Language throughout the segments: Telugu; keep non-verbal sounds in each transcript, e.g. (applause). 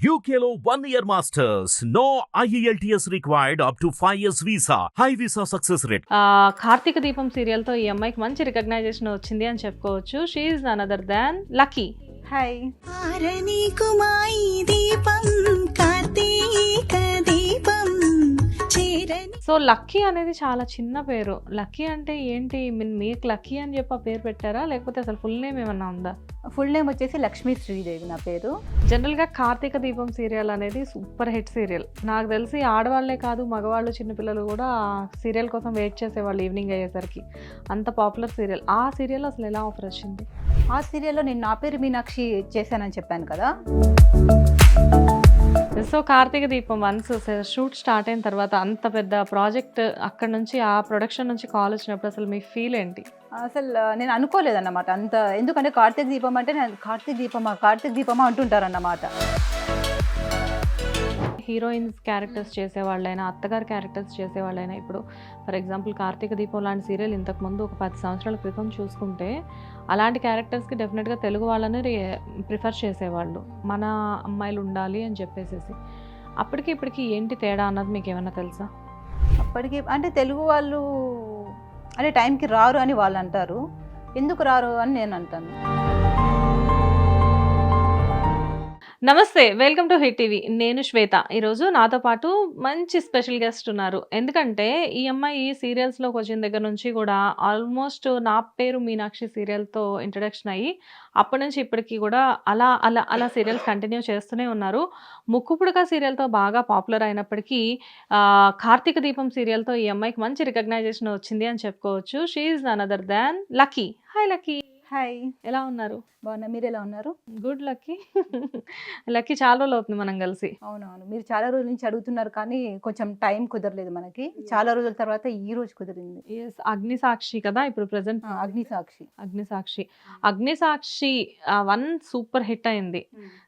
Year masters. No E IELTS required up to 5 years visa. High visa success rate. ఆ, కార్తీక దీపం సీరియల్తో ఈ అమ్మాయికి మంచి రికగ్నైజేషన్ వచ్చింది అని చెప్పుకోవచ్చు she another than Lucky hi Deepam so Lucky అనేది చాలా చిన్న పేరు. లక్కీ అంటే ఏంటి? మీన్ మీకు లక్కీ అని చెప్పి ఆ పేరు పెట్టారా? లేకపోతే అసలు ఫుల్ నేమ్ ఏమన్నా ఉందా? ఫుల్ నేమ్ వచ్చేసి లక్ష్మీ శ్రీదేవి నా పేరు. జనరల్గా కార్తీక దీపం సీరియల్ అనేది సూపర్ హిట్ సీరియల్ నాకు తెలిసి ఆడవాళ్ళే కాదు మగవాళ్ళు చిన్నపిల్లలు కూడా సీరియల్ కోసం వెయిట్ చేసేవాళ్ళు ఈవినింగ్ అయ్యేసరికి. అంత పాపులర్ సీరియల్ ఆ సీరియల్ అసలు ఎలా ఆఫర్ వచ్చింది? ఆ సీరియల్లో నేను నా పేరు మీనాక్షి చేశానని చెప్పాను కదా. So Karthika Deepam once shoot start అయిన తర్వాత అంత పెద్ద ప్రాజెక్ట్ అక్కడ నుంచి ఆ ప్రొడక్షన్ నుంచి కాల్ వచ్చినప్పుడు అసలు మీ ఫీల్ ఏంటి? అసలు uh, నేను అనుకోలేదన్నమాట అంత. ఎందుకంటే కార్తీక దీపం అంటే నేను కార్తీక దీపమా కార్తీక దీపమా అంటుంటారన్నమాట. హీరోయిన్స్ క్యారెక్టర్స్ చేసేవాళ్ళైనా అత్తగారి క్యారెక్టర్స్ చేసేవాళ్ళైనా ఇప్పుడు ఫర్ ఎగ్జాంపుల్ కార్తీక దీపం లాంటి సీరియల్ ఇంతకుముందు ఒక పది సంవత్సరాల క్రితం చూసుకుంటే అలాంటి క్యారెక్టర్స్కి డెఫినెట్గా తెలుగు వాళ్ళని ప్రిఫర్ చేసేవాళ్ళు. మన అమ్మాయిలు ఉండాలి అని చెప్పేసేసి. అప్పటికి ఇప్పటికి ఏంటి తేడా అన్నది మీకు ఏమైనా తెలుసా? అప్పటికి అంటే తెలుగు వాళ్ళు అంటే టైంకి రారు అని వాళ్ళు అంటారు. ఎందుకు రారు అని నేను అంటాను. నమస్తే వెల్కమ్ టు హిట్ టీవీ. నేను శ్వేత. ఈరోజు నాతో పాటు మంచి స్పెషల్ గెస్ట్ ఉన్నారు. ఎందుకంటే ఈ అమ్మాయి సీరియల్స్లోకి వచ్చిన దగ్గర నుంచి కూడా ఆల్మోస్ట్ నా పేరు మీనాక్షి సీరియల్తో ఇంట్రడక్షన్ అయ్యి అప్పటి నుంచి ఇప్పటికీ కూడా అలా అలా అలా సీరియల్స్ కంటిన్యూ చేస్తూనే ఉన్నారు. ముక్కుపుడక సీరియల్తో బాగా పాపులర్ అయినప్పటికీ కార్తీక దీపం సీరియల్తో ఈ అమ్మాయికి మంచి రికగ్నైజేషన్ వచ్చింది అని చెప్పుకోవచ్చు. She another than Lucky hi Lucky hi. ఎలా ఉన్నారు? బాగున్నా. మీరు ఎలా ఉన్నారు? Good lucky. లక్కీ చాలా రోజులు అవుతుంది మనం కలిసి. అవునవును. మీరు చాలా రోజుల నుంచి అడుగుతున్నారు కానీ కొంచెం టైం కుదరలేదు మనకి. చాలా రోజుల తర్వాత ఈ రోజు కుదిరింది. ఎస్ అగ్ని సాక్షి కదా ఇప్పుడు ప్రెసెంట్ అగ్ని సాక్షి. అగ్ని సాక్షి. అగ్ని సాక్షి వన్ సూపర్ హిట్ అయింది.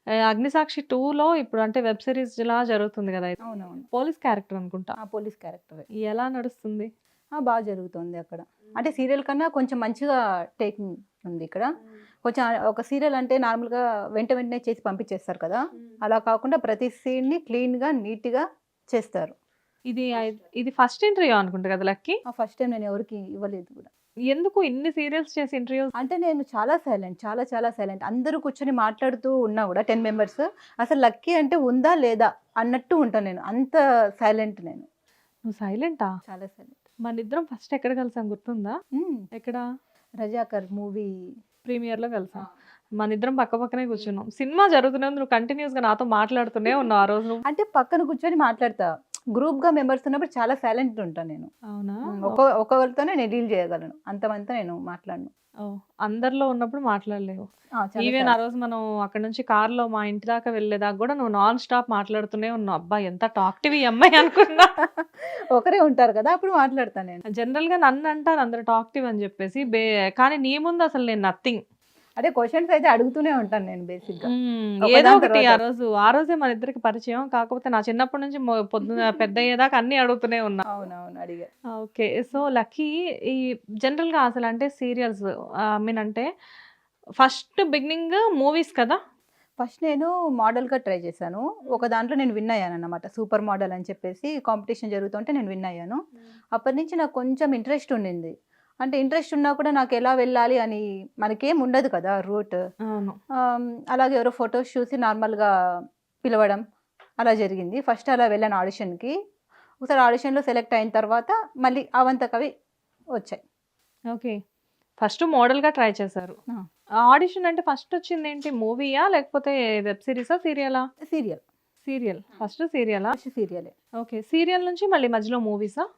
ఆ, అగ్ని సాక్షి టూ లో ఇప్పుడు అంటే వెబ్ సిరీస్ లా జరుగుతుంది కదా అవునవును. పోలీస్ క్యారెక్టర్ అనుకుంటా. ఆ పోలీస్ క్యారెక్టర్. ఎలా నడుస్తుంది? బాగా జరుగుతుంది అక్కడ. అంటే సీరియల్ కన్నా కొంచెం మంచిగా టేకింగ్ ఉంది ఇక్కడ. కొంచెం ఒక సీరియల్ అంటే నార్మల్గా వెంట వెంటనే చేసి పంపించేస్తారు కదా. అలా కాకుండా ప్రతి సీన్ని క్లీన్గా నీట్గా చేస్తారు. ఇది ఇది ఫస్ట్ ఇంటర్వ్యూ అనుకుంటా కదా లక్కీ? ఆ ఫస్ట్ టైం నేను ఎవరికి ఇవ్వలేదు కూడా. ఎందుకు ఇన్ని సీరియల్స్ చేసి ఇంటర్వ్యూస్? అంటే నేను చాలా సైలెంట్ చాలా చాలా సైలెంట్. అందరూ కూర్చొని మాట్లాడుతూ ఉన్నా కూడా టెన్ మెంబర్స్. అసలు లక్కీ అంటే ఉందా లేదా అన్నట్టు ఉంటాను నేను. అంత సైలెంట్ నేను. నువ్వు సైలెంటా? చాలా సైలెంట్. మన ఇద్దరం ఫస్ట్ ఎక్కడ కలిసాం గుర్తుందా? ఎక్కడ? రజాకర్ మూవీ ప్రీమియర్లో కలిసాం. మన ఇద్దరం పక్క పక్కనే కూర్చున్నాం. సినిమా జరుగుతూనే ఉంది, నువ్వు కంటిన్యూస్గా నాతో మాట్లాడుతూనే ఉన్నావు ఆ రోజు అంటే పక్కన కూర్చొని మాట్లాడతా గ్రూప్గా మెంబర్స్ ఉన్నప్పుడు చాలా సైలెంట్ ఉంటాను నేను. అవునా? ఒక ఒకరితోనే నేను డీల్ చేయగలను. అంతమంతా నేను మాట్లాడను. ఓ, అందరిలో ఉన్నప్పుడు మాట్లాడలేవు. ఈవెన్ ఆ. రోజు మనం అక్కడ నుంచి కార్లో మా ఇంటి దాకా వెళ్ళేదాకా కూడా నువ్వు నాన్ స్టాప్ మాట్లాడుతూనే ఉన్నావు. అబ్బా ఎంత టాక్టివ్ ఈ అమ్మాయి అనుకున్నా. (laughs) ఒకరే ఉంటారు కదా అప్పుడు మాట్లాడతాను నేను. జనరల్గా నన్ను అంటారు అందరు టాక్టివ్ అని చెప్పేసి. బే కానీ నీ ముందు అసలు నేను నథింగ్. అదే క్వశ్చన్స్ అయితే అడుగుతూనే ఉంటాను నేను బేసిక్గా ఒకదాని ఏదో ఒకటి ఆ రోజు ఆ రోజే మన ఇద్దరికి పరిచయం. కాకపోతే నా చిన్నప్పటి నుంచి పొద్దున (laughs) పెద్ద అయ్యేదాకా అన్ని అడుగుతూనే ఉన్నా. అవునవును అడిగా. ఓకే. సో లక్కీ ఈ జనరల్గా అసలు అంటే సీరియల్స్ ఐ మీన్ అంటే ఫస్ట్ బిగినింగ్ మూవీస్ కదా? ఫస్ట్ నేను మోడల్గా ట్రై చేశాను. ఒక దాంట్లో నేను విన్ అయ్యాను అనమాట సూపర్ మోడల్ అని చెప్పేసి కాంపిటీషన్ జరుగుతుంటే నేను విన్ అయ్యాను. అప్పటి నుంచి నాకు కొంచెం ఇంట్రెస్ట్ ఉండింది. అంటే ఇంట్రెస్ట్ ఉన్నా కూడా నాకు ఎలా వెళ్ళాలి అని మనకేం ఉండదు కదా రూట్. అవును. అలాగే ఎవరో ఫొటోస్ చూసి నార్మల్గా పిలవడం అలా జరిగింది. ఫస్ట్ అలా వెళ్ళాను ఆడిషన్కి. ఒకసారి ఆడిషన్లో సెలెక్ట్ అయిన తర్వాత మళ్ళీ అవంతకవి వచ్చాయి. ఓకే. ఫస్ట్ మోడల్గా ట్రై చేశారు. ఆడిషన్ అంటే ఫస్ట్ వచ్చింది ఏంటి? మూవీయా లేకపోతే వెబ్ సిరీసా సీరియలా? సీరియల్. సీరియల్. ఫస్ట్ సీరియలా? ఫస్ట్ సీరియలే. ఓకే. సీరియల్ నుంచి మళ్ళీ మధ్యలో మూవీసా?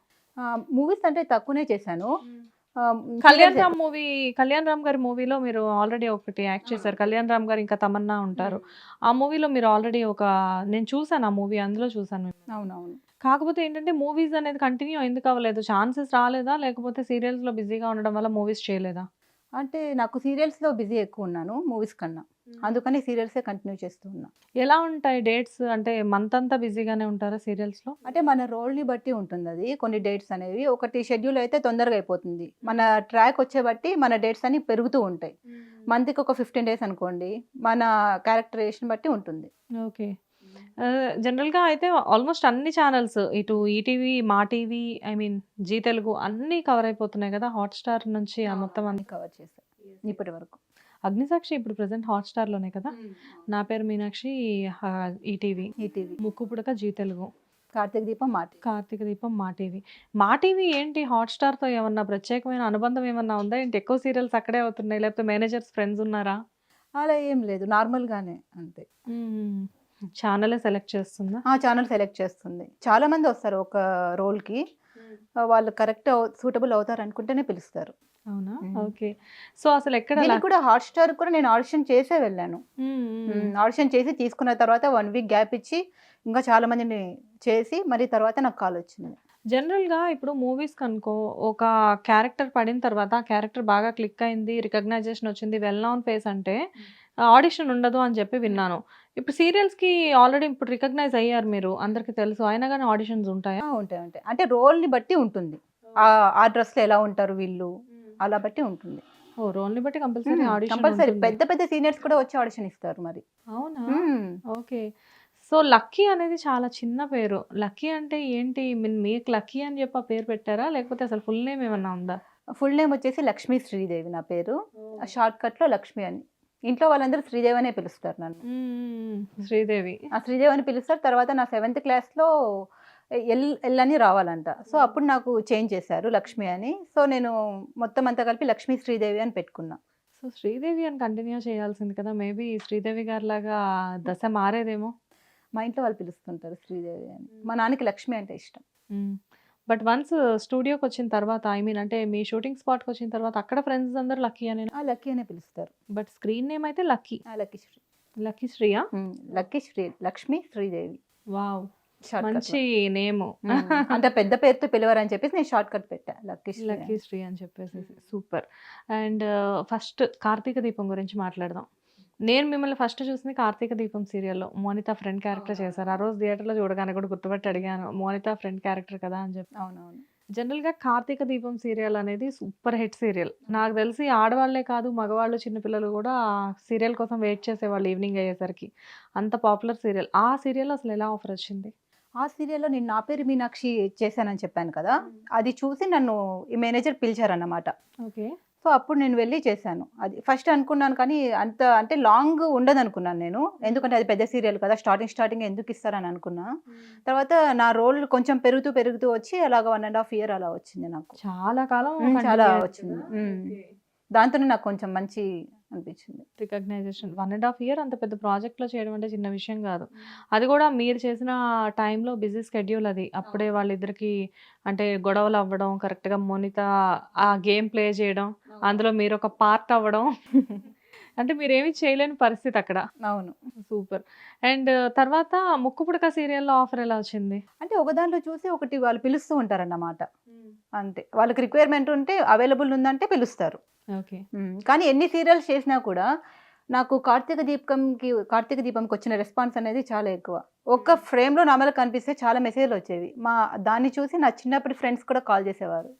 మూవీస్ అంటే తక్కువనే చేశాను. కళ్యాణ్ రామ్ మూవీ కళ్యాణ్ రామ్ గారి మూవీలో మీరు ఆల్రెడీ ఒకటి యాక్ట్ చేశారు. కళ్యాణ్ రామ్ గారు ఇంకా తమన్నా ఉంటారు. ఆ మూవీలో మీరు ఆల్రెడీ ఒక నేను చూసాను ఆ మూవీ అందులో చూసాను. అవునవును. కాకపోతే ఏంటంటే మూవీస్ అనేది కంటిన్యూ ఎందుకు అవ్వలేదు? ఛాన్సెస్ రాలేదా? లేకపోతే సీరియల్స్లో బిజీగా ఉండడం వల్ల మూవీస్ చేయలేదా? అంటే నాకు సీరియల్స్లో బిజీ ఎక్కువ ఉన్నాను మూవీస్ కన్నా. అందుకని సీరియల్సే కంటిన్యూ చేస్తూ ఉన్నా. ఎలా ఉంటాయి డేట్స్? అంటే మంత్ అంతా బిజీగానే ఉంటారా సీరియల్స్లో అంటే మన రోల్ని బట్టి ఉంటుంది అది కొన్ని డేట్స్ అనేవి ఒకటి షెడ్యూల్ అయితే తొందరగా అయిపోతుంది. మన ట్రాక్ వచ్చే బట్టి మన డేట్స్ అన్ని పెరుగుతూ ఉంటాయి. మంత్కి ఒక ఫిఫ్టీన్ డేస్ అనుకోండి మన క్యారెక్టరేషన్ బట్టి ఉంటుంది. ఓకే. జనరల్‌గా అయితే ఆల్మోస్ట్ అన్ని ఛానెల్స్ ఇటు ETV, Maa TV, I mean Zee Telugu అన్నీ కవర్ అయిపోతున్నాయి గదా! హాట్‌స్టార్ నుంచి ఆ మొత్తం అన్ని. కవర్ చేశా ఇప్పటి వరకు. అగ్నిసాక్షి ఇప్పుడు ప్రెజెంట్ హాట్‌స్టార్‌లోనే కదా! నా పేరు మీనాక్షి ఈటీవీ. ఈటీవీ. ముక్కు పుడక జీ తెలుగు. కార్తీక దీపం మాటి. కార్తీక దీపం మా టీవీ. మా టీవీ ఏంటి హాట్‌స్టార్‌తో ఏమన్నా ప్రత్యేకమైన అనుబంధం ఏమన్నా ఉందా ఏంటి? ఎక్కువ సీరియల్స్ అక్కడే అవుతున్నాయి. లేకపోతే మేనేజర్స్ ఫ్రెండ్స్ ఉన్నారా? అలా ఏం లేదు. నార్మల్‌గానే అంతే. ఛానలే సెలెక్ట్ చేస్తుందా? ఆ! ఛానెల్ సెలెక్ట్ చేస్తుంది. చాలా మంది వస్తారు ఒక రోల్‌కి. వాళ్ళు కరెక్ట్ సూటబుల్ అవుతారనుకుంటేనే పిలుస్తారు. అవునా? ఓకే. సో అసలు ఎక్కడ కూడా హాట్‌స్టార్ కూడా నేను ఆడిషన్ చేసే వెళ్ళాను. ఆడిషన్ చేసి తీసుకున్న తర్వాత 1 వీక్ గ్యాప్ ఇచ్చి ఇంకా చాలా మందిని చేసి మరి తర్వాత నాకు కాల్ వచ్చింది. జనరల్‌గా ఇప్పుడు మూవీస్‌కనుకో ఒక క్యారెక్టర్ పడిన తర్వాత ఆ క్యారెక్టర్ బాగా క్లిక్ అయింది. రికగ్నైజేషన్ వచ్చింది. వెల్ నోన్ ఫేస్ అంటే ఆడిషన్ ఉండదు అని చెప్పి విన్నాను. ఇప్పుడు సీరియల్స్‌కి ఆల్రెడీ ఇప్పుడు రికగ్నైజ్ అయ్యారు మీరు. అందరికి తెలుసు. అయినా గాని ఆడిషన్స్ ఉంటాయా? ఉంటాయి. ఉంటాయి. అంటే రోల్‌ని బట్టి ఉంటుంది. ఆ డ్రెస్‌లో ఎలా ఉంటారు వీళ్ళు అలా బట్టి ఉంటుంది. ఓహ్! రోల్‌ని బట్టి కంపల్సరీ. Audition compulsory. పెద్ద పెద్ద సీనియర్స్ కూడా వచ్చి ఆడిషన్ ఇస్తారు మరి. అవునా? ఓకే. సో లక్కీ అనేది చాలా చిన్న పేరు. లక్కీ అంటే ఏంటి? మీన్ మీకు లక్కీ అని చెప్పి ఆ పేరు పెట్టారా? లేకపోతే అసలు ఫుల్ నేమ్ ఏమన్నా ఉందా? ఫుల్ నేమ్ వచ్చేసి లక్ష్మీ శ్రీదేవి నా పేరు. షార్ట్ కట్‌లో లక్ష్మి అని. ఇంట్లో వాళ్ళందరూ శ్రీదేవి అనే పిలుస్తారు నన్ను. శ్రీదేవి. ఆ శ్రీదేవి అని పిలుస్తారు. తర్వాత నా సెవెంత్ క్లాస్‌లో ఎల్ ఎల్ అని రావాలంట. సో అప్పుడు నాకు చేంజ్ చేశారు లక్ష్మి అని. సో నేను మొత్తం అంతా కలిపి లక్ష్మీ శ్రీదేవి అని పెట్టుకున్నా. సో శ్రీదేవి అని కంటిన్యూ చేయాల్సింది కదా! మేబీ శ్రీదేవి గారిలాగా దశ మారేదేమో? మా ఇంట్లో వాళ్ళు పిలుస్తుంటారు శ్రీదేవి అని. మా నాన్నకి లక్ష్మి అంటే ఇష్టం. బట్ వన్స్ స్టూడియోకొచ్చిన తర్వాత ఐ మీన్ అంటే మీ షూటింగ్ స్పాట్‌కొచ్చిన తర్వాత అక్కడ ఫ్రెండ్స్ అందరూ లక్కీ అనేనా? ఆ! లక్కీ అనే పిలుస్తారు. బట్ స్క్రీన్ నేమ్ అయితే Lucky. Lucky Sri. Lucky Sriya? Lucky Sri Lakshmi Sridevi. Wow! మంచి నేము. అంత పెద్ద పేరుతో పిలవరని చెప్పేసి నేను షార్ట్ కట్ పెట్టా. లక్కీ. లక్కీ శ్రీ అని చెప్పేసేసి. సూపర్. అండ్ ఫస్ట్ కార్తీక దీపం గురించి మాట్లాడదాం. నేను మిమ్మల్ని ఫస్ట్ చూసింది కార్తీక దీపం సీరియల్‌లో. మోనిత ఫ్రెండ్ క్యారెక్టర్ చేశారు. ఆ రోజు థియేటర్‌లో చూడగానే కూడా గుర్తుపట్టి అడిగాను. మోనిత ఫ్రెండ్ క్యారెక్టర్ కదా! అని చెప్పి. అవునవును. జనరల్‌గా కార్తీక దీపం సీరియల్ అనేది సూపర్ హిట్ సీరియల్. నాకు తెలిసి ఆడవాళ్ళే కాదు మగవాళ్ళు, చిన్న పిల్లలు కూడా ఆ సీరియల్ కోసం వెయిట్ చేసేవాళ్ళు ఈవినింగ్ అయ్యేసరికి. అంత పాపులర్ సీరియల్. ఆ సీరియల్‌లో అసలు ఎలా ఆఫర్ వచ్చింది? ఆ సీరియల్‌లో నేను నా పేరు మీనాక్షి చేశానని చెప్పాను కదా! అది చూసి నన్ను ఈ మేనేజర్ పిలిచారన్నమాట. ఓకే. సో అప్పుడు నేను వెళ్ళి చేశాను. అది ఫస్ట్ అనుకున్నాను కానీ అంత అంటే లాంగ్ ఉండదనుకున్నాను నేను. ఎందుకంటే అది పెద్ద సీరియల్ కదా! స్టార్టింగ్ స్టార్టింగ్ ఎందుకు ఇస్తారని అనుకున్నా. తర్వాత నా రోల్ కొంచెం పెరుగుతూ పెరుగుతూ వచ్చి అలాగా 1 ½ ఇయర్ అలా వచ్చింది నాకు. చాలా కాలం. చాలా వచ్చింది. దాంతోనే నాకు కొంచెం మంచి అనిపించింది. రికగ్నైజేషన్ 1 ½ ఇయర్ అంత పెద్ద ప్రాజెక్ట్‌లో చేయడం అంటే చిన్న విషయం కాదు. అది కూడా మీరు చేసిన టైంలో బిజీ స్కెడ్యూల్ అది. అప్పుడే వాళ్ళిద్దరికీ అంటే గొడవలు అవ్వడం, కరెక్ట్‌గా మోనిత ఆ గేమ్ ప్లే చేయడం, అందులో మీరొక పార్ట్ అవ్వడం. (laughs) అంటే మీరేమి చేయలేని పరిస్థితి అక్కడ. అవును. సూపర్. అండ్ తర్వాత ముక్కు పుడక సీరియల్‌లో ఆఫర్ ఎలా వచ్చింది? అంటే ఒక దాంట్లో చూసి ఒకటి వాళ్ళు పిలుస్తూ ఉంటారన్నమాట. అంతే. వాళ్ళకి రిక్వైర్మెంట్ ఉంటే అవైలబుల్ ఉందంటే పిలుస్తారు. ఓకే. కానీ ఎన్ని సీరియల్స్ చేసినా కూడా నాకు కార్తీక దీపంకి కార్తీక దీపంకి వచ్చిన రెస్పాన్స్ అనేది చాలా ఎక్కువ. ఒక్క ఫ్రేమ్‌లో నా మీద కనిపిస్తే చాలా మెసేజ్‌లు వచ్చేవి. మా దాన్ని చూసి నా చిన్నప్పటి ఫ్రెండ్స్ కూడా కాల్ చేసేవారు.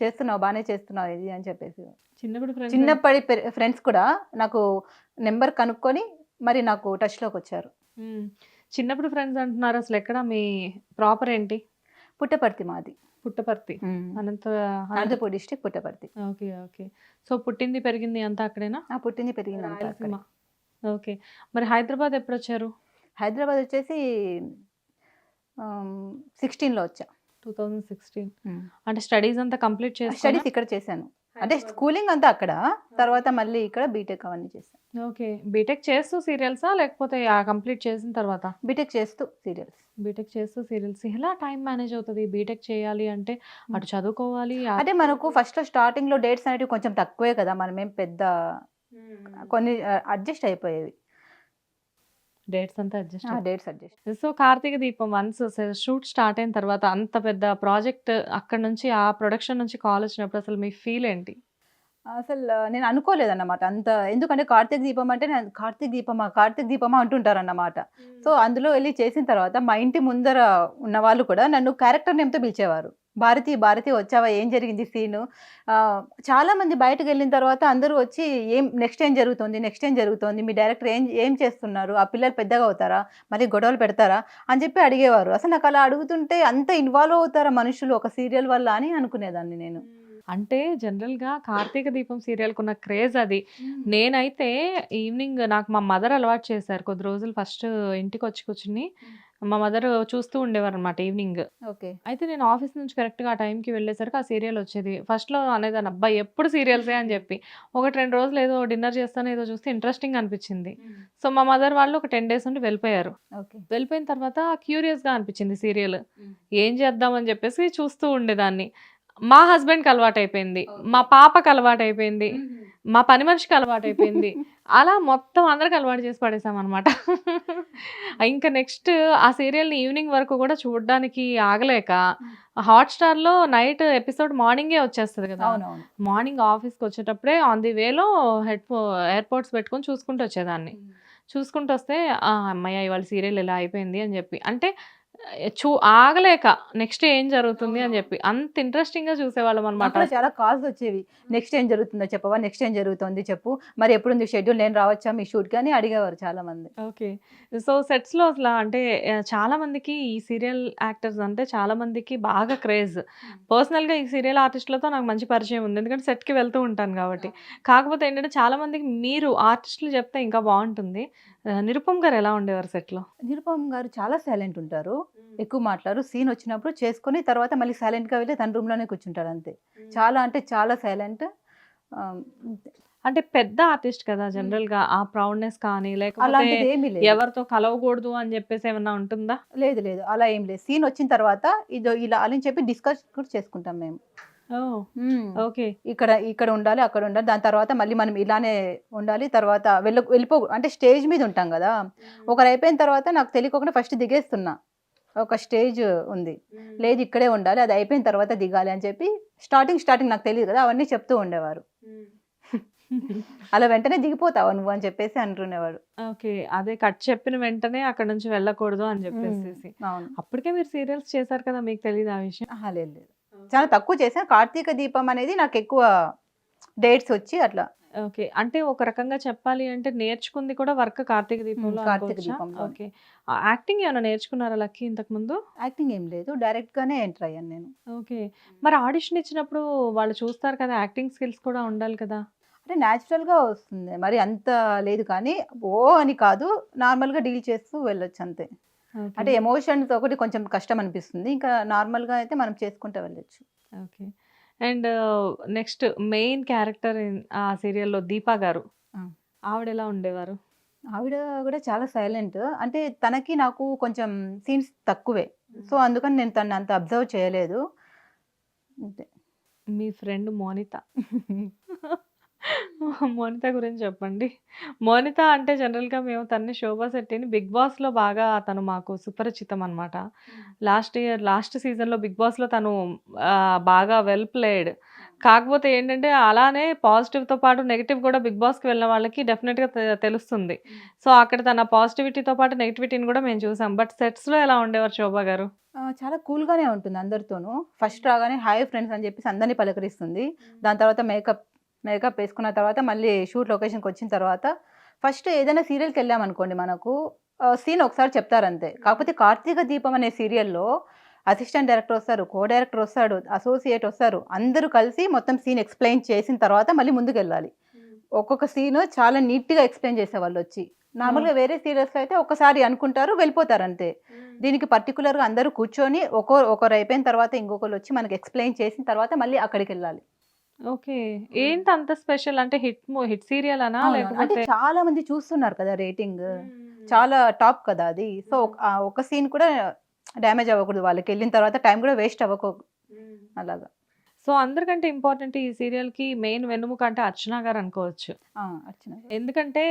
చేస్తున్నావు బానే చేస్తున్నావు ఇది అని చెప్పేసి. చిన్నప్పటి ఫ్రెండ్స్ కూడా నాకు నంబర్ కనుక్కొని మరి నాకు టచ్‌లోకొచ్చారు. హ్మ్. చిన్నప్పుడు ఫ్రెండ్స్ అంటున్నారు. అసలు ఎక్కడ మీ ప్రాపర్ ఏంటి? పుట్టపర్తి మాది. Puttaparthi. Anantha Anantha Anantapur district Puttaparthi. Okay. Okay. So పుట్టింది, పెరిగింది అంతా అక్కడేనా? ఆ! పుట్టింది పెరిగింది. ఓకే. మరి హైదరాబాద్ ఎప్పుడొచ్చారు? హైదరాబాద్ వచ్చేసి 16లో వచ్చా. 2016. హ్మ్. అంటే స్టడీస్ అంతా కంప్లీట్ చేసుకున్నా? స్టడీస్ ఇక్కడ చేశాను. అంటే స్కూలింగ్ అంతా అక్కడ. తర్వాత మళ్ళీ ఇక్కడ బీటెక్ అవన్నీ చేశాను. ఓకే. బీటెక్ చేస్తూ సీరియల్సా? లేకపోతే ఆ కంప్లీట్ చేసిన తర్వాత? బీటెక్ చేస్తూ సీరియల్స్. బీటెక్ చేస్తూ సీరియల్స్. ఎలా టైం మేనేజ్ అవుతది? బీటెక్ చేయాలి అంటే అటు చదువుకోవాలి. అంటే మనకు ఫస్ట్‌లో స్టార్టింగ్‌లో డేట్స్ అనేటివి కొంచెం తక్కువే కదా! మనమేం పెద్ద కొన్ని అడ్జస్ట్ అయిపోయేవి. డేట్స్ అంతా adjust! Dates adjust. So Karthika Deepam once shoot start అయిన తర్వాత అంత పెద్ద ప్రాజెక్ట్ అక్కడి నుంచి ఆ ప్రొడక్షన్ నుంచి కాల్ వచ్చినప్పుడు అసలు మీ ఫీల్ ఏంటి? అసలు నేను అనుకోలేదన్నమాట. అంత ఎందుకంటే కార్తీక దీపం అంటే నేను కార్తీక దీపమా? కార్తీక దీపమా? అంటుంటారన్నమాట. సో అందులో వెళ్ళి చేసిన తర్వాత మా ఇంటి ముందర ఉన్న వాళ్ళు కూడా నన్ను క్యారెక్టర్ నేమ్‌తో పిలిచేవారు. భారతి భారతి వచ్చావా? ఏం జరిగింది సీను? చాలా మంది బయటకు వెళ్ళిన తర్వాత అందరూ వచ్చి ఏం నెక్స్ట్ ఏం జరుగుతుంది? నెక్స్ట్ ఏం జరుగుతుంది? మీ డైరెక్టర్ ఏం ఏం చేస్తున్నారు? ఆ పిల్లలు పెద్దగా అవుతారా? మరి గొడవలు పెడతారా? అని చెప్పి అడిగేవారు. అసలు నాకు అలా అడుగుతుంటే అంత ఇన్వాల్వ్ అవుతారా మనుషులు ఒక సీరియల్ వల్ల అని అనుకునేదాన్ని నేను. అంటే జనరల్‌గా 'కార్తీక దీపం' సీరియల్‌కున్న క్రేజ్ అది. నేనైతే ఈవినింగ్ నాకు మా మదర్ అలవాటు చేశారు. కొద్ది రోజులు ఫస్ట్ ఇంటికొచ్చి కూర్చొని మా మదర్ చూస్తూ ఉండేవారనమాట ఈవినింగ్. ఓకే అయితే నేను ఆఫీస్ నుంచి కరెక్ట్‌గా ఆ టైంకి వెళ్ళేసరికి ఆ సీరియల్ వచ్చేది. ఫస్ట్‌లో అనేదాన్ని అబ్బా! ఎప్పుడు సీరియల్సే అని చెప్పి. ఒకటి 2 రోజులు ఏదో డిన్నర్ చేస్తానో ఏదో చూస్తే ఇంట్రెస్టింగ్ అనిపించింది. సో మా మదర్ వాళ్ళు ఒక 10 డేస్ నుండి వెళ్ళిపోయారు. వెళ్ళిపోయిన తర్వాత క్యూరియస్‌గా అనిపించింది సీరియల్. ఏం చేద్దాం అని చెప్పేసి చూస్తూ ఉండేదాన్ని. మా హస్బెండ్‌కి అలవాటైపోయింది. మా పాపకి అలవాటైపోయింది. మా పని మనిషికి అలవాటైపోయింది. (laughs) అలా మొత్తం అందరికి అలవాటు చేసి పడేసామనమాట. ఇంకా నెక్స్ట్ ఆ సీరియల్‌ని ఈవినింగ్ వరకు కూడా చూడడానికి ఆగలేక హాట్‌స్టార్‌లో నైట్ ఎపిసోడ్ మార్నింగే వచ్చేస్తది కదా! మార్నింగ్ ఆఫీస్‌కొచ్చేటప్పుడే ఆన్ ది వేలో హెడ్‌ఫో ఎయిర్‌పోడ్స్ పెట్టుకొని చూసుకుంటూ వచ్చేదాన్ని. చూసుకుంటూ వస్తే ఆ! హమ్మయ్య! ఇవాళ సీరియల్ ఇలా అయిపోయింది అని చెప్పి. అంటే చూ ఆగలేక నెక్స్ట్ ఏం జరుగుతుంది అని చెప్పి. అంత ఇంట్రెస్టింగ్‌గా చూసేవాళ్ళం నాకు అనమాట. చాలా కాల్స్ వచ్చేవి. నెక్స్ట్ ఏం జరుగుతుందో చెప్పవా? నెక్స్ట్ ఏం జరుగుతుంది చెప్పు. మరి ఎప్పుడుంది షెడ్యూల్ నేను రావచ్చా మీ షూట్‌కి అని అడిగేవారు చాలా మంది. ఓకే. సో సెట్స్‌లో అసల అంటే చాలా మందికి ఈ సీరియల్ యాక్టర్స్ అంటే చాలా మందికి బాగా క్రేజ్. పర్సనల్‌గా ఈ సీరియల్ ఆర్టిస్ట్‌లతో నాకు మంచి పరిచయం ఉంది. ఎందుకంటే సెట్‌కి వెళ్తూ ఉంటాను కాబట్టి. కాకపోతే ఏంటంటే చాలా మందికి మీరు ఆర్టిస్టులు చెప్తే ఇంకా బావుంటుంది. నిరుపమ్ గారు ఎలా ఉండేవారు సెట్‌లో? నిరుపమ్ గారు చాలా సైలెంట్ ఉంటారు. ఎక్కువ మాట్లాడరు. సీన్ వచ్చినప్పుడు చేసుకొని తర్వాత మళ్ళీ సైలెంట్‌గా వెళ్ళి తన రూమ్‌లోనే కూర్చుంటారు అంతే. చాలా అంటే చాలా సైలెంట్. అంటే పెద్ద ఆర్టిస్ట్ కదా! జనరల్‌గా ఆ ప్రౌడ్‌నెస్ కానీ లేకపోతే. ఎవరితో కలవకూడదు అని చెప్పేసి ఏమన్నా ఉంటుందా? లేదు లేదు. అలా ఏం లేదు. సీన్ వచ్చిన తర్వాత ఇదో ఇలా అని చెప్పి డిస్కస్ కూడా చేసుకుంటాం మేము. ఓహ్! హ్మ్. ఓకే. ఇక్కడ ఇక్కడ ఉండాలి, అక్కడ ఉండాలి. దాని తర్వాత మళ్ళీ మనం ఇలానే ఉండాలి. తర్వాత వెళ్ళ వెళ్ళిపో అంటే స్టేజ్ మీద ఉంటాం గదా! ఒకరు అయిపోయిన తర్వాత నాకు తెలియకోకుండా ఫస్ట్ దిగేస్తున్నా. ఒక స్టేజ్ ఉంది. లేదు ఇక్కడే ఉండాలి. అది అయిపోయిన తర్వాత దిగాలి అని చెప్పి స్టార్టింగ్ స్టార్టింగ్ నాకు తెలీదు కదా! అవన్నీ చెప్తూ ఉండేవారు. (laughs) అలా వెంటనే దిగిపోతావా నువ్వు అని చెప్పేసి అంటుండేవాడు. ఓకే. అదే కట్ చెప్పిన వెంటనే అక్కడి నుంచి వెళ్ళకూడదు అని చెప్పేసేసి. అవును. అప్పటికే మీరు సీరియల్స్ చేశారు కదా! మీకు తెలీదా ఆ విషయం? లేదు లేదు. చాలా తక్కువ చేశాను. కార్తీక దీపం అనేది నాకు ఎక్కువ డేట్స్ వచ్చి అట్లా. ఓకే. అంటే ఒక రకంగా చెప్పాలి అంటే నేర్చుకుంది కూడా వర్క్ కార్తీక దీపంలో కార్తీక. ఓకే. యాక్టింగ్ ఏమైనా నేర్చుకున్నారా లక్కీ ఇంతకుముందు? యాక్టింగ్ ఏం లేదు. డైరెక్ట్‌గానే ఎంటర్ అయ్యాను నేను. ఓకే. మరి ఆడిషన్ ఇచ్చినప్పుడు వాళ్ళు చూస్తారు కదా! యాక్టింగ్ స్కిల్స్ కూడా ఉండాలి కదా! అంటే న్యాచురల్‌గా వస్తుంది. మరి అంత లేదు కానీ ఓ అని కాదు. నార్మల్‌గా డీల్ చేస్తూ వెళ్ళొచ్చు అంతే. అంటే ఓకే. ఎమోషన్స్ ఒకటి కొంచెం కష్టం అనిపిస్తుంది. ఇంకా నార్మల్‌గా అయితే మనం చేసుకుంటూ వెళ్ళొచ్చు. Okay. And next main character in ఆ సీరియల్‌లో దీపా గారు. ఆ! ఆవిడెలా ఉండేవారు? ఆవిడ కూడా చాలా సైలెంట్. అంటే తనకి నాకు కొంచెం సీన్స్ తక్కువే. సో, అందుకని నేను తనని అంత అబ్జర్వ్ చేయలేదు. అంతే. మీ ఫ్రెండ్ మోనిత. (laughs) (laughs) మోనిత గురించి చెప్పండి. మోనిత అంటే జనరల్‌గా మేము తనని 'శోభా శెట్టిని' 'బిగ్ బాస్‌లో' బాగా తను మాకు సుపరిచితం అనమాట. లాస్ట్ ఇయర్ లాస్ట్ సీజన్‌లో 'బిగ్ బాస్‌లో' తను ఆహ్, బాగా వెల్ ప్లేడ్. కాకపోతే ఏంటంటే అలానే పాజిటివ్‌తో పాటు నెగెటివ్ కూడా 'బిగ్ బాస్‌కి' వెళ్ళిన వాళ్ళకి డెఫినిట్‌గా తె తెలుస్తుంది. సో, అక్కడ తన పాజిటివిటీతో పాటు నెగటివిటీని కూడా మేము చూసాం. బట్ సెట్స్‌లో ఎలా ఉండేవారు శోభా గారు? ఆ! చాలా కూల్‌గానే ఉంటుంది అందరితోనూ. ఫస్ట్ రాగానే హాయ్ ఫ్రెండ్స్ అని చెప్పేసి అందరిని పలకరిస్తుంది. దాని తర్వాత మేకప్ మేకప్ వేసుకున్న తర్వాత మళ్ళీ షూట్ లొకేషన్‌కి వచ్చిన తర్వాత ఫస్ట్ ఏదైనా సీరియల్‌కి వెళ్ళామనుకోండి మనకు సీన్ ఒకసారి చెప్తారంతే. కాకపోతే 'కార్తీక దీపం' అనే సీరియల్‌లో అసిస్టెంట్ డైరెక్టర్ వస్తారు. కో డైరెక్టర్ వస్తాడు. అసోసియేట్ వస్తారు. అందరూ కలిసి మొత్తం సీన్ ఎక్స్‌ప్లెయిన్ చేసిన తర్వాత మళ్ళీ ముందుకెళ్ళాలి. ఒక్కొక్క సీన్ చాలా నీట్‌గా ఎక్స్‌ప్లెయిన్ చేసేవాళ్ళొచ్చి. నార్మల్‌గా వేరే సీరియల్స్‌లో అయితే ఒక్కసారి అనుకుంటారు వెళ్ళిపోతారు అంతే. దీనికి పర్టిక్యులర్‌గా అందరూ కూర్చొని ఒకో ఒకరు అయిపోయిన తర్వాత ఇంకొకళ్ళు వచ్చి మనకి ఎక్స్‌ప్లెయిన్ చేసిన తర్వాత మళ్ళీ అక్కడికెళ్ళాలి. ఓకే. ఏంటి అంత స్పెషల్? అంటే హిట్ హిట్ సీరియల్ అనా? అంటే లేకపోతే చాలా మంది చూస్తున్నారు కదా రేటింగ్. చాలా టాప్ కదా అది. సో, ఆ ఒక్క సీన్ కూడా డ్యామేజ్ అవ్వకూడదు. వాళ్ళకెళ్ళిన తర్వాత టైం కూడా వేస్ట్ అవ్వకూ అలాగా. సో, అందరికంటే ఇంపార్టెంట్ ఈ సీరియల్‌కి మెయిన్ వెన్నెముక అంటే అర్చన గారు అనుకోవచ్చు. అర్చన. ఎందుకంటే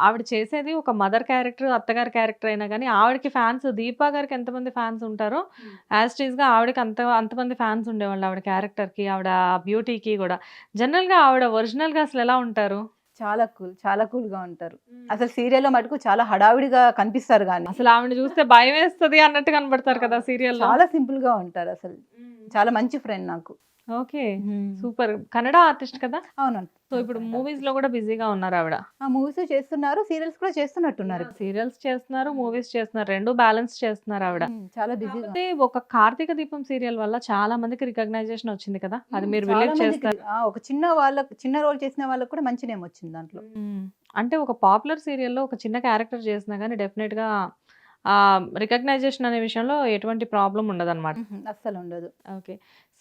ఆవిడ చేసేది ఒక మదర్ క్యారెక్టర్, అత్తగారి క్యారెక్టర్ అయినా గానీ ఆవిడకి ఫ్యాన్స్ దీపా గారికి ఎంతమంది ఫ్యాన్స్ ఉంటారో యాజ్ ఈస్‌గా ఆవిడకి అంత అంతమంది ఫ్యాన్స్ ఉండేవాళ్ళు ఆవిడ క్యారెక్టర్‌కి, ఆవిడ బ్యూటీకి గూడా. జనరల్‌గా ఆవిడ ఒరిజినల్‌గా అసలు ఎలా ఉంటారు? చాలా కూల్ చాలా కూల్గా ఉంటారు అసలు సీరియల్లో మటుకు చాలా హడావిడిగా కనిపిస్తారు కానీ అసలు ఆవిడ చూస్తే భయం వేస్తుంది అన్నట్టు కనబడతారు కదా సీరియల్ చాలా సింపుల్గా ఉంటారు అసలు చాలా మంచి ఫ్రెండ్ నాకు ఓకే. సూపర్. కన్నడ ఆర్టిస్ట్ కదా? అవునండి. సో ఇప్పుడు మూవీస్లో కూడా బిజీగా ఉన్నారు ఆవిడ. ఆ మూవీస్ చేస్తున్నారు. సీరియల్స్ కూడా చేస్తున్నట్టున్నారు. సీరియల్స్ చేస్తున్నారు మూవీస్ చేస్తున్నారు. రెండు బ్యాలెన్స్ చేస్తున్నారు ఆవిడ. చాలా కాకపోతే ఒక కార్తీక దీపం సీరియల్ వల్ల చాలా మందికి రికగ్నైజేషన్ వచ్చింది కదా? అది మీరు మందికి- చేస్తారు. ఒక చిన్న వాళ్ళకి చిన్న రోల్ చేసిన వాళ్ళకి కూడా మంచి నేమ్ వచ్చింది దాంట్లో. అంటే ఒక పాపులర్ సీరియల్లో ఒక చిన్న క్యారెక్టర్ చేసినా కానీ డెఫినెట్గా ఆ రికగ్నైజేషన్ అనే విషయంలో ఎటువంటి ప్రాబ్లం ఉండదు అనమాట ఉహు, అస్సలు ఉండదు. ఓకే.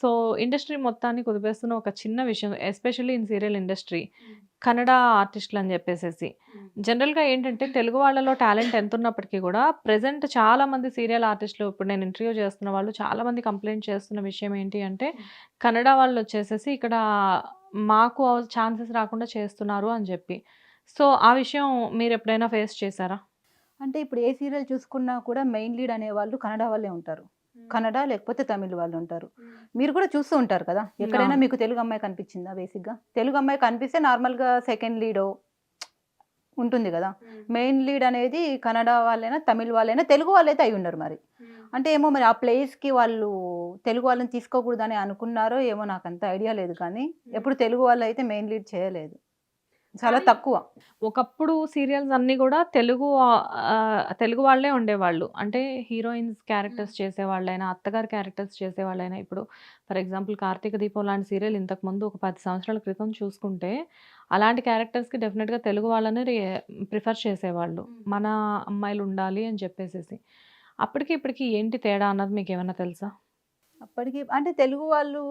సో ఇండస్ట్రీ మొత్తాన్ని కుదిపేస్తున్న ఒక చిన్న విషయం especially in serial industry Kannada ఆర్టిస్టులు అని చెప్పేసేసి జనరల్గా ఏంటంటే తెలుగు వాళ్ళలో టాలెంట్ ఎంత ఉన్నప్పటికీ కూడా ప్రజెంట్ చాలా మంది సీరియల్ ఆర్టిస్టులు ఇప్పుడు నేను ఇంటర్వ్యూ చేస్తున్న వాళ్ళు చాలా మంది కంప్లైంట్ చేస్తున్న విషయం ఏంటి అంటే కన్నడ వాళ్ళు వచ్చేసేసి ఇక్కడ మాకు ఛాన్సెస్ రాకుండా చేస్తున్నారు అని చెప్పి. సో ఆ విషయం మీరు ఎప్పుడైనా ఫేస్ చేశారా? అంటే ఇప్పుడు ఏ సీరియల్ చూసుకున్నా కూడా మెయిన్ లీడ్ అనే వాళ్ళు కన్నడ వాళ్ళే ఉంటారు. కన్నడ లేకపోతే తమిళ వాళ్ళు ఉంటారు. మీరు కూడా చూస్తూ ఉంటారు కదా? ఎక్కడైనా. మీకు తెలుగు అమ్మాయి కనిపించిందా బేసిక్గా తెలుగు అమ్మాయి కనిపిస్తే నార్మల్గా సెకండ్ లీడో ఉంటుంది కదా? మెయిన్ లీడ్ అనేది కన్నడ వాళ్ళైనా తమిళ వాళ్ళైనా తెలుగు వాళ్ళైతే అయి ఉండరు మరి. అంటే ఏమో మరి ఆ ప్లేస్కి వాళ్ళు తెలుగు వాళ్ళని తీసుకోకూడదని అనుకున్నారో ఏమో నాకు అంత ఐడియా లేదు కానీ ఎప్పుడు తెలుగు వాళ్ళు అయితే మెయిన్ లీడ్ చేయలేదు. చాలా తక్కువ. ఒకప్పుడు సీరియల్స్ అన్నీ కూడా తెలుగు తెలుగు వాళ్ళే ఉండేవాళ్ళు. అంటే హీరోయిన్స్ క్యారెక్టర్స్ చేసేవాళ్ళైనా అత్తగారి క్యారెక్టర్స్ చేసేవాళ్ళైనా ఇప్పుడు ఫర్ ఎగ్జాంపుల్ కార్తీక దీపం లాంటి సీరియల్ ఇంతకుముందు ఒక పది సంవత్సరాల క్రితం చూసుకుంటే అలాంటి క్యారెక్టర్స్కి డెఫినెట్గా తెలుగు వాళ్ళని ప్రిఫర్ చేసేవాళ్ళు. మన అమ్మాయిలు ఉండాలి అని చెప్పేసేసి. అప్పటికి ఇప్పటికి ఏంటి తేడా అన్నది మీకు ఏమైనా తెలుసా? అప్పటికి అంటే తెలుగు వాళ్ళు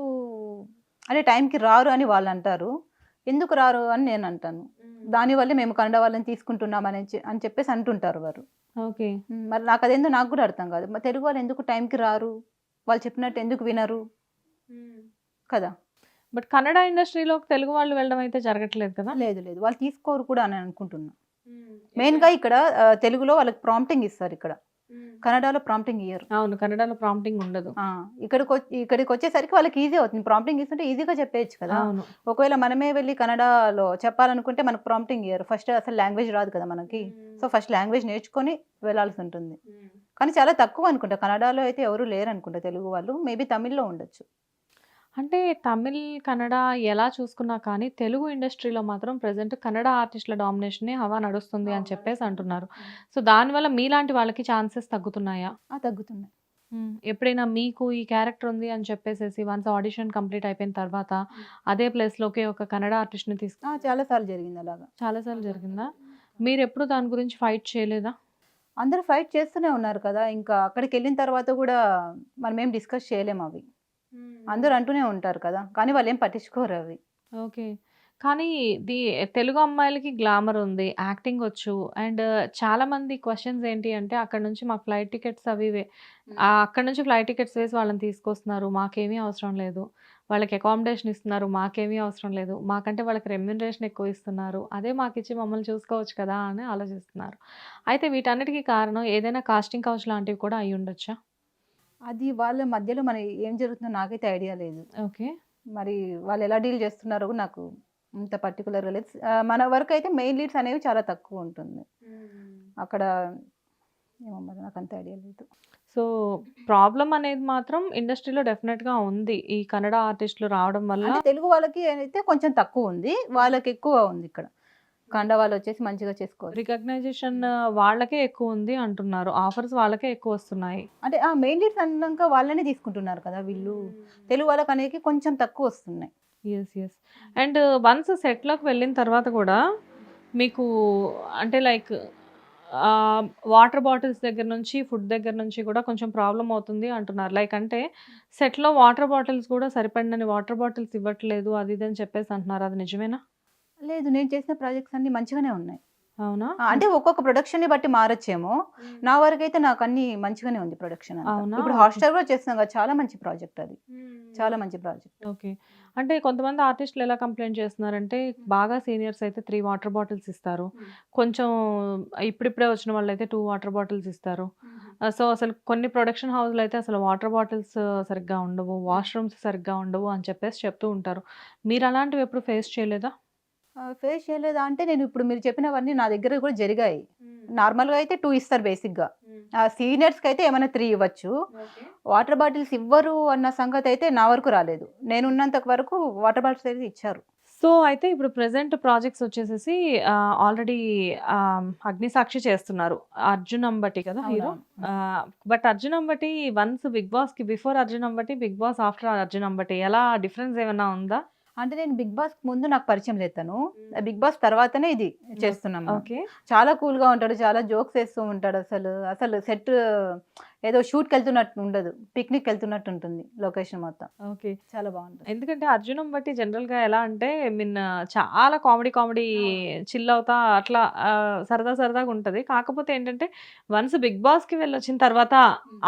అంటే టైంకి రారు అని వాళ్ళు అంటారు ఎందుకు రారు అని నేను అంటాను. దానివల్లే మేము కన్నడ వాళ్ళని తీసుకుంటున్నాం అని అని చెప్పేసి అంటుంటారు వారు. ఓకే. మరి నాకు అదేందో నాకు కూడా అర్థం కాదు. మరి తెలుగు వాళ్ళు ఎందుకు టైంకి రారు? వాళ్ళు చెప్పినట్టు ఎందుకు వినరు? కదా. బట్ కన్నడ ఇండస్ట్రీలోకి తెలుగు వాళ్ళు వెళ్ళడం అయితే జరగట్లేదు కదా? లేదు లేదు. వాళ్ళు తీసుకోరు కూడా అని అనుకుంటున్నా. మెయిన్గా ఇక్కడ తెలుగులో వాళ్ళకి ప్రాంప్టింగ్ ఇస్తారు ఇక్కడ. కన్నడలో ప్రాంప్టింగ్ ఇయ్యరు. అవును కన్నడలో ప్రాంప్టింగ్ ఉండదు. ఇక్కడికి ఇక్కడికి వచ్చేసరికి వాళ్ళకి ఈజీ అవుతుంది. ప్రాంప్టింగ్ ఇస్తుంటే ఈజీగా చెప్పేయచ్చు కదా. ఒకవేళ మనమే వెళ్ళి కన్నడలో చెప్పాలనుకుంటే మనకు ప్రాంప్టింగ్ ఇయ్యరు. ఫస్ట్ అసలు లాంగ్వేజ్ రాదు కదా మనకి. సో ఫస్ట్ లాంగ్వేజ్ నేర్చుకొని వెళ్ళాల్సి ఉంటుంది. కానీ చాలా తక్కువ అనుకుంటా. కన్నడలో అయితే ఎవరు లేరు అనుకుంటా తెలుగు వాళ్ళు. మేబీ తమిళ్ళో ఉండొచ్చు. అంటే తమిళ్ కన్నడ ఎలా చూసుకున్నా కానీ తెలుగు ఇండస్ట్రీలో మాత్రం ప్రజెంట్ కన్నడ ఆర్టిస్టుల డామినేషనే హవా నడుస్తుంది అని చెప్పేసి అంటున్నారు. సో దానివల్ల మీలాంటి వాళ్ళకి ఛాన్సెస్ తగ్గుతున్నాయా? ఆ, తగ్గుతున్నాయి. ఎప్పుడైనా మీకు ఈ క్యారెక్టర్ ఉంది అని చెప్పేసేసి వన్స్ ఆడిషన్ కంప్లీట్ అయిపోయిన తర్వాత అదే ప్లేస్లోకి ఒక కన్నడ ఆర్టిస్ట్ని తీసుకు ఆ, చాలా సార్లు జరిగింది అలాగా. చాలాసార్లు జరిగిందా? మీరు ఎప్పుడు దాని గురించి ఫైట్ చేయలేదా? అందరూ ఫైట్ చేస్తూనే ఉన్నారు కదా ఇంకా అక్కడికి వెళ్ళిన తర్వాత కూడా మనం ఏం డిస్కస్ చేయలేము అవి. అందరూ అంటూనే ఉంటారు కదా కానీ వాళ్ళు ఏం పట్టించుకోరు అవి. ఓకే. కానీ ది తెలుగు అమ్మాయిలకి గ్లామర్ ఉంది యాక్టింగ్ వచ్చు అండ్ చాలా మంది క్వశ్చన్స్ ఏంటి అంటే అక్కడ నుంచి మాకు ఫ్లైట్ టికెట్స్ అవి అక్కడ నుంచి ఫ్లైట్ టికెట్స్ వేసి వాళ్ళని తీసుకొస్తున్నారు మాకేమీ అవసరం లేదు. వాళ్ళకి అకామిడేషన్ ఇస్తున్నారు మాకేమీ అవసరం లేదు. మాకంటే వాళ్ళకి రెమ్యునరేషన్ ఎక్కువ ఇస్తున్నారు. అదే మాకు ఇచ్చి మమ్మల్ని చూసుకోవచ్చు కదా అని ఆలోచిస్తున్నారు. అయితే వీటన్నిటికీ కారణం ఏదైనా కాస్టింగ్ కౌచ్ లాంటివి కూడా అయి ఉండొచ్చా అది వాళ్ళ మధ్యలో మరి ఏం జరుగుతుందో నాకైతే ఐడియా లేదు. ఓకే. మరి వాళ్ళు ఎలా డీల్ చేస్తున్నారో కూడా నాకు అంత పర్టికులర్గా లేదు. మన వరకు అయితే మెయిన్ లీడ్స్ అనేవి చాలా తక్కువ ఉంటుంది. అక్కడ ఏమో మరి నాకు అంత ఐడియా లేదు. సో ప్రాబ్లం అనేది మాత్రం ఇండస్ట్రీలో డెఫినెట్గా ఉంది. ఈ కన్నడ ఆర్టిస్టులు రావడం వల్ల తెలుగు వాళ్ళకి అయితే కొంచెం తక్కువ ఉంది. వాళ్ళకి ఎక్కువ ఉంది ఇక్కడ. కండ వాళ్ళు వచ్చేసి మంచిగా చేసుకోవాలి రికగ్నైజేషన్ వాళ్ళకే ఎక్కువ ఉంది అంటున్నారు. ఆఫర్స్ వాళ్ళకే ఎక్కువ వస్తున్నాయి. అంటే ఆ మెయిన్ లీడ్స్ అన్నాక వాళ్ళనే తీసుకుంటున్నారు కదా వీళ్ళు. తెలుగు వాళ్ళకి అనేది కొంచెం తక్కువ వస్తున్నాయి. ఎస్ ఎస్ అండ్ వన్స్ సెట్లోకి వెళ్ళిన తర్వాత కూడా మీకు అంటే లైక్ వాటర్ బాటిల్స్ దగ్గర నుంచి ఫుడ్ దగ్గర నుంచి కూడా కొంచెం ప్రాబ్లం అవుతుంది అంటున్నారు. లైక్ అంటే సెట్లో వాటర్ బాటిల్స్ కూడా సరిపడినని వాటర్ బాటిల్స్ ఇవ్వట్లేదు అది ఇది అని చెప్పేసి అంటున్నారు. అది నిజమేనా? లేదు నేను చేసిన ప్రాజెక్ట్స్ అన్ని మంచిగానే ఉన్నాయి. అవునా? అంటే ఒక్కొక్క ప్రొడక్షన్ని బట్టి మారచ్చేమో. నా వరకు అయితే నాకు అన్ని మంచిగానే ఉంది ప్రొడక్షన్? ఇప్పుడు హాస్టల్ కూడా చేస్తున్నాం కదా చాలా మంచి ప్రాజెక్ట్ అది. చాలా మంచి ప్రాజెక్ట్. ఓకే. అంటే కొంతమంది ఆర్టిస్టులు ఎలా కంప్లైంట్ చేస్తున్నారంటే బాగా సీనియర్స్ అయితే త్రీ వాటర్ బాటిల్స్ ఇస్తారు. కొంచెం ఇప్పుడిప్పుడే వచ్చిన వాళ్ళు అయితే టూ వాటర్ బాటిల్స్ ఇస్తారు. సో అసలు కొన్ని ప్రొడక్షన్ హౌస్లో అయితే అసలు వాటర్ బాటిల్స్ సరిగ్గా ఉండవు వాష్రూమ్స్ సరిగ్గా ఉండవు అని చెప్పేసి చెప్తూ ఉంటారు. మీరు అలాంటివి ఎప్పుడు ఫేస్ చేయలేదా? ఫేస్ చేయలేదా అంటే నేను ఇప్పుడు మీరు చెప్పినవన్నీ నా దగ్గర కూడా జరిగాయి. నార్మల్గా అయితే టూ ఇస్తారు బేసిక్గా సీనియర్స్కి అయితే ఏమైనా త్రీ ఇవ్వచ్చు. వాటర్ బాటిల్స్ ఇవ్వరు అన్న సంగతి అయితే నా వరకు రాలేదు. నేను ఉన్నంత వరకు వాటర్ బాటిల్స్ అయితే ఇచ్చారు. సో అయితే ఇప్పుడు ప్రెసెంట్ ప్రాజెక్ట్స్ వచ్చేసేసి ఆల్రెడీ అగ్నిసాక్షి చేస్తున్నారు. అర్జున్ అంబటి కదా hero. But Arjun Ambati once Bigg బాస్కి before Arjun Ambati Bigg Boss after Arjun Ambati ఎలా డిఫరెన్స్ ఏమైనా ఉందా? అంటే నేను బిగ్ బాస్ ముందు నాకు పరిచయం లేదు తను. బిగ్ బాస్ తర్వాతనే ఇది చేస్తున్నాం మనం. ఓకే. చాలా కూల్గా ఉంటాడు చాలా జోక్స్ వేస్తూ ఉంటాడు అసలు. అసలు సెట్ ఏదో షూట్కి వెళ్తున్నట్టు ఉండదు. పిక్నిక్ వెళ్తున్నట్టు ఉంటుంది లొకేషన్ మొత్తం. ఓకే. చాలా బాగుంటుంది. ఎందుకంటే అర్జునం బట్టి జనరల్గా ఎలా అంటే మీన్ చాలా కామెడీ కామెడీ చిల్ అవుతా అట్లా సరదా సరదాగా ఉంటది. కాకపోతే ఏంటంటే వన్స్ బిగ్ బాస్కి వెళ్ళొచ్చిన తర్వాత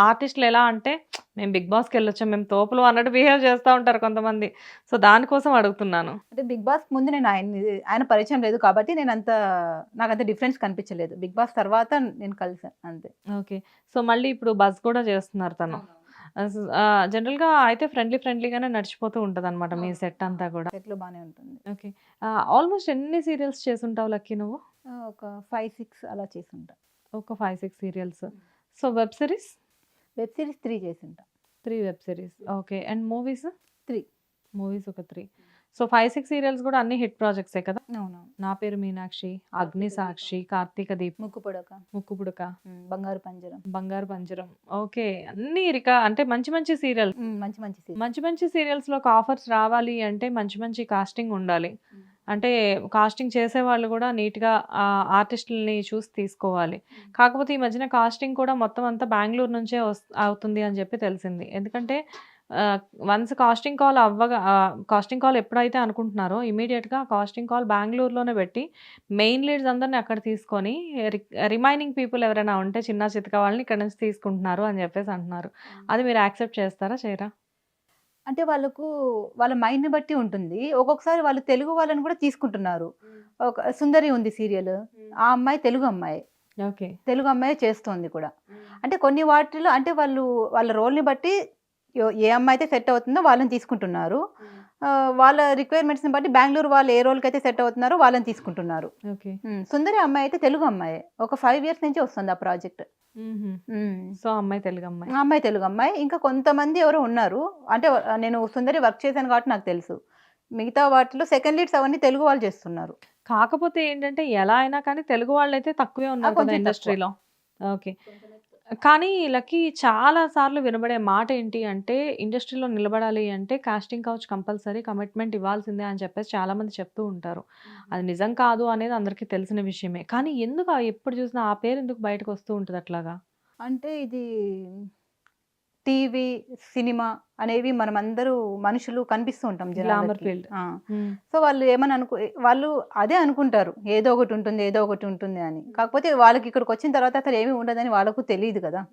ఆర్టిస్టులు ఎలా అంటే మేము బిగ్ బాస్కి వెళ్ళొచ్చాం మేము తోపులు అన్నట్టు బిహేవ్ చేస్తూ ఉంటారు కొంతమంది. సో దానికోసం అడుగుతున్నాను. అంటే బిగ్ బాస్ ముందు నేను ఆయన ఆయన పరిచయం లేదు కాబట్టి నేను అంత నాకు అంత డిఫరెన్స్ కనిపించలేదు. బిగ్ బాస్ తర్వాత నేను కలిసాను అంతే. ఓకే. సో మళ్ళీ ఇప్పుడు బస్ కూడా చేస్తున్నారు తను. జనరల్గా అయితే ఫ్రెండ్లీ ఫ్రెండ్లీగానే నడిచిపోతూ ఉంటది అనమాట మీ సెట్ అంతా కూడా. సెట్లో బాగానే ఉంటుంది. ఓకే. ఆల్మోస్ట్ ఎన్ని సీరియల్స్ చేసుంటావు లక్కీ నువ్వు? ఒక ఫైవ్ సిక్స్ అలా చేసి ఉంటా ఒక five six serials. So web series? Web series three చేసి ఉంటా three web series. Okay. And movies? Three. Movies ఒక three. So five six serials కూడా అన్ని హిట్ ప్రాజెక్ట్సే కదా? నా పేరు మీనాక్షి అగ్ని సాక్షి కార్తీక దీప్. ముక్కు పొడక. ముక్కు పుడక. బంగారు పంజరం. బంగారు పంజరం. ఓకే. అన్ని రికా అంటే మంచి మంచి సీరియల్. మంచి మంచి. మంచి మంచి సీరియల్స్లో ఆఫర్స్ రావాలి అంటే మంచి మంచి కాస్టింగ్ ఉండాలి. అంటే కాస్టింగ్ చేసే వాళ్ళు కూడా నీట్గా ఆర్టిస్టులని చూసి తీసుకోవాలి. కాకపోతే ఈ మధ్యన కాస్టింగ్ కూడా మొత్తం అంతా బెంగళూరు నుంచే అవుతుంది అని చెప్పి తెలిసింది. ఎందుకంటే వన్స్ కాస్టింగ్ కాల్ అవ్వగా కాస్టింగ్ కాల్ ఎప్పుడైతే అనుకుంటున్నారో ఇమీడియట్గా కాస్టింగ్ కాల్ బెంగళూరులోనే పెట్టి మెయిన్ లీడ్స్ అందరిని అక్కడ తీసుకొని రిమైనింగ్ పీపుల్ ఎవరైనా ఉంటే చిన్న చితక వాళ్ళని ఇక్కడ నుంచి తీసుకుంటున్నారు అని చెప్పేసి అంటున్నారు. అది మీరు యాక్సెప్ట్ చేస్తారా చేయరా? అంటే వాళ్ళకు వాళ్ళ మైండ్ బట్టి ఉంటుంది. ఒక్కొక్కసారి వాళ్ళు తెలుగు వాళ్ళని కూడా తీసుకుంటున్నారు. ఒక సుందరి ఉంది సీరియల్ ఆ అమ్మాయి తెలుగు అమ్మాయి. ఓకే. తెలుగు అమ్మాయి చేస్తోంది కూడా. అంటే కొన్ని వాటిలో అంటే వాళ్ళు వాళ్ళ రోల్ని బట్టి ఏ అమ్మాయి అయితే సెట్ అవుతుందో వాళ్ళని తీసుకుంటున్నారు. వాళ్ళ రిక్వైర్మెంట్స్ని బట్టి బెంగళూరు వాళ్ళు ఏ రోల్కి అయితే సెట్ అవుతున్నారో వాళ్ళని తీసుకుంటున్నారు. సుందరి అమ్మాయి అయితే తెలుగు అమ్మాయి. ఒక ఫైవ్ ఇయర్స్ నుంచి వస్తుంది ఆ ప్రాజెక్ట్ సో అమ్మాయి తెలుగు అమ్మాయి. అమ్మాయి తెలుగు అమ్మాయి. ఇంకా కొంతమంది ఎవరో ఉన్నారు. అంటే నేను సుందరి వర్క్ చేశాను కాబట్టి నాకు తెలుసు. మిగతా వాటిలో సెకండ్ లీడ్స్ అవన్నీ తెలుగు వాళ్ళు చేస్తున్నారు. కాకపోతే ఏంటంటే ఎలా అయినా కానీ తెలుగు వాళ్ళైతే తక్కువే ఉన్నారు. ఇండస్ట్రీలో ఓకే. కానీ లకి చాలా సార్లు వినబడే మాట ఏంటి అంటే ఇండస్ట్రీలో నిలబడాలి అంటే కాస్టింగ్ కౌచ్ కంపల్సరీ కమిట్మెంట్ ఇవ్వాల్సిందే అని చెప్పేసి చాలా మంది చెప్తూ ఉంటారు. అది నిజం కాదు అనేది అందరికీ తెలిసిన విషయమే. కానీ ఎందుకు ఆ ఎప్పుడు చూసినా ఆ పేరు ఎందుకు బయటకు వస్తూ ఉంటుంది అట్లాగా? అంటే ఇది టీవీ సినిమా అనేవి మనం అందరూ మనుషులు కనిపిస్తూ ఉంటాం జనాలకి. field. ఆ. సో వాళ్ళు ఏమని అనుకు వాళ్ళు అదే అనుకుంటారు. ఏదో ఒకటి ఉంటుంది ఏదో ఒకటి ఉంటుంది అని. కాకపోతే వాళ్ళకి ఇక్కడికి వచ్చిన తర్వాత అసలు ఏమీ ఉండదని వాళ్ళకు తెలియదు కదా.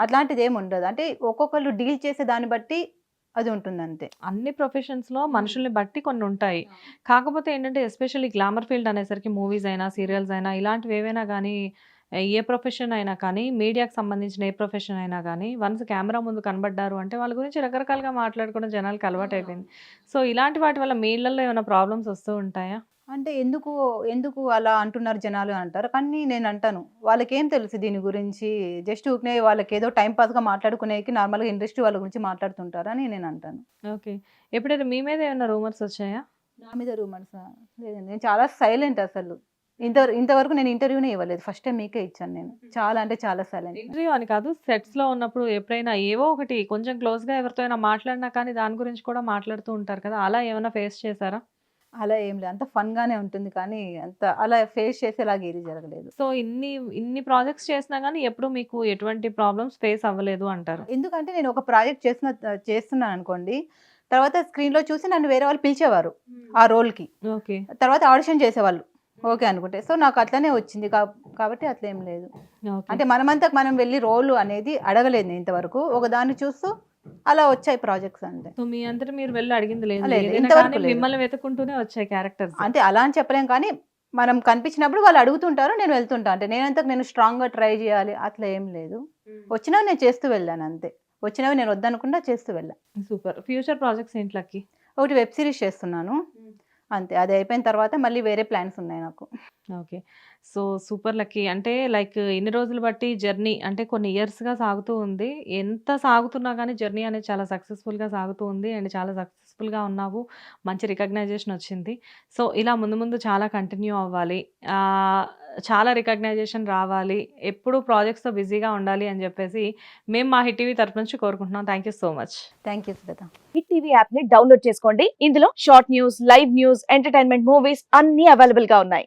అట్లాంటిది ఏమి ఉండదు. అంటే ఒక్కొక్కళ్ళు డీల్ చేసే దాన్ని బట్టి అది ఉంటుంది అంతే. అన్ని ప్రొఫెషన్స్లో మనుషుల్ని బట్టి కొన్ని ఉంటాయి. కాకపోతే ఏంటంటే ఎస్పెషల్లీ గ్లామర్ ఫీల్డ్ అనేసరికి మూవీస్ అయినా సీరియల్స్ అయినా ఇలాంటివి ఏవైనా కానీ ఏ ప్రొఫెషన్ అయినా కానీ మీడియాకి సంబంధించిన ఏ ప్రొఫెషన్ అయినా కానీ వన్స్ కెమెరా ముందు కనబడ్డారు అంటే వాళ్ళ గురించి రకరకాలుగా మాట్లాడుకోవడం జనాలకి అలవాటు అయిపోయింది. సో ఇలాంటి వాటి వల్ల మీళ్ళల్లో ఏమైనా ప్రాబ్లమ్స్ వస్తూ ఉంటాయా? అంటే ఎందుకు ఎందుకు అలా అంటున్నారు జనాలు అంటారు. కానీ నేను అంటాను వాళ్ళకి ఏం తెలుసు దీని గురించి? జస్ట్ ఊరికే వాళ్ళకి ఏదో టైం పాస్గా మాట్లాడుకునేకి నార్మల్గా ఇండస్ట్రీ వాళ్ళ గురించి మాట్లాడుతుంటారు అని నేను అంటాను. ఓకే. ఎప్పుడైనా మీ మీద ఏమైనా రూమర్స్ వచ్చాయా? నా మీద రూమర్స్? లేదండి నేను చాలా సైలెంట్ అసలు. ఇంత ఇంతవరకు నేను ఇంటర్వ్యూనే ఇవ్వలేదు. ఫస్ట్ టైం మీకే ఇచ్చాను నేను. చాలా అంటే చాలా సైలెంట్ ఇంటర్వ్యూ అని కాదు సెట్స్లో ఉన్నప్పుడు ఎప్పుడైనా ఏవో ఒకటి కొంచెం క్లోజ్గా ఎవరితో అయినా మాట్లాడినా కానీ దాని గురించి కూడా మాట్లాడుతూ ఉంటారు కదా. అలా ఏమైనా ఫేస్ చేశారా? అలా ఏం లేదు. అంత ఫన్ గానే ఉంటుంది కానీ అంత అలా ఫేస్ చేసేలాగా ఏది జరగలేదు. సో ఇన్ని ఇన్ని ప్రాజెక్ట్స్ చేసినా కానీ ఎప్పుడు మీకు ఎటువంటి ప్రాబ్లమ్స్ ఫేస్ అవ్వలేదు అంటారు? ఎందుకంటే నేను ఒక ప్రాజెక్ట్ చేసిన చేస్తున్నాను అనుకోండి తర్వాత స్క్రీన్లో చూసి నన్ను వేరే వాళ్ళు పిలిచేవారు ఆ రోల్కి. ఓకే. తర్వాత ఆడిషన్ చేసేవాళ్ళు. ఓకే అనుకుంటే. సో నాకు అట్లనే వచ్చింది. కాబట్టి అట్లా ఏం లేదు అంటే మనమంతా మనం వెళ్ళి రోల్ అనేది అడగలేదు ఇంతవరకు. ఒక దాన్ని చూస్తూ అలా వచ్చాయి ప్రాజెక్ట్స్ అంటే సో మీ అంతటా మీరు వెళ్ళి అడిగింది లేదు. ఇంతవరకు. మిమ్మల్ని వెతుకుంటూనే వచ్చాయి క్యారెక్టర్స్ అంటే అలా అని చెప్పలేం. కానీ మనం కనిపించినప్పుడు వాళ్ళు అడుగుతుంటారు నేను వెళ్తుంటా అంటే. నేనంతకు నేను స్ట్రాంగ్గా ట్రై చేయాలి. అట్లా ఏం లేదు. వచ్చినవి నేను చేస్తూ వెళ్ళాను అంతే. వచ్చినవి నేను వద్దనకుండా చేస్తూ వెళ్ళాను సూపర్. ఫ్యూచర్ ప్రాజెక్ట్స్ ఏంట్లకి ఒకటి వెబ్ సిరీస్ చేస్తున్నాను. అంతే అది అయిపోయిన తర్వాత మళ్ళీ వేరే ప్లాన్స్ ఉన్నాయి నాకు ఓకే. So, super Lucky. అంటే లైక్ ఇన్ని రోజులు బట్టి జర్నీ అంటే కొన్ని ఇయర్స్‌గా సాగుతూ ఉంది. ఎంత సాగుతున్నా గానీ జర్నీ అనేది చాలా సక్సెస్‌ఫుల్‌గా సాగుతూ ఉంది. అండ్ చాలా సక్సెస్‌ఫుల్‌గా ఉన్నావు. మంచి రికగ్నైజేషన్ వచ్చింది. సో, ఇలా ముందు ముందు చాలా కంటిన్యూ అవ్వాలి. ఆహ్, చాలా రికగ్నైజేషన్ రావాలి. ఎప్పుడూ ప్రాజెక్ట్స్‌తో బిజీగా ఉండాలి అని చెప్పేసి మేము మా హిట్ టీవీ తరపు నుంచి కోరుకుంటున్నాం. Thank you so much. Thank you hit TV యాప్ని డౌన్లోడ్ చేసుకోండి ఇందులో short news live news entertainment movies అన్ని అవైలబుల్గా ఉన్నాయి